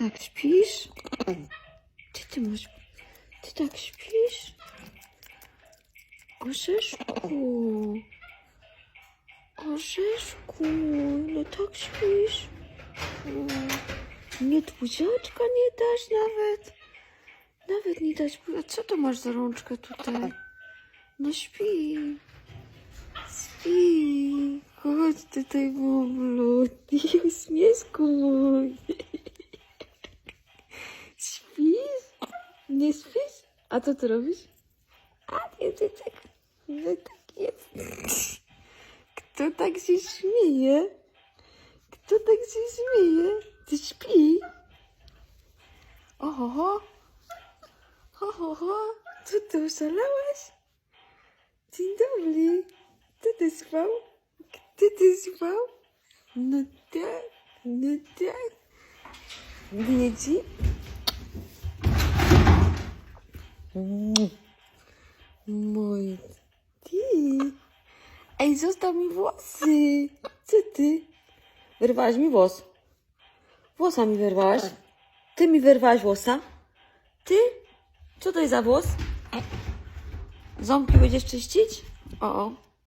tak śpisz? Ty ty masz... Ty tak śpisz? Orzeszku. Orzeszku. No tak śpisz? O, Nie buziaczka nie dasz nawet. Nawet nie dać. A co to masz za rączkę tutaj? No śpi. Śpi. Chodź tutaj, bublu. Śmieszku mój. Śpisz? Nie śpisz? A co ty robisz? A tak. No tak jest. Kto tak się śmieje? Kto tak się śmieje? Ty śpi? Oho, ho. Ho, ho, ho. Co ty oszalałaś? Dzień dobry. Kto ty spał? Kto ty spał? No tak, no tak. Nie? Mój ty. Ej, zostaw mi włosy. Co ty? Wyrwałaś mi włos. Włosa mi wyrwałaś. Ty mi wyrwałaś włosa. Ty? Co to jest za włos? Ząbki będziesz czyścić? O, o.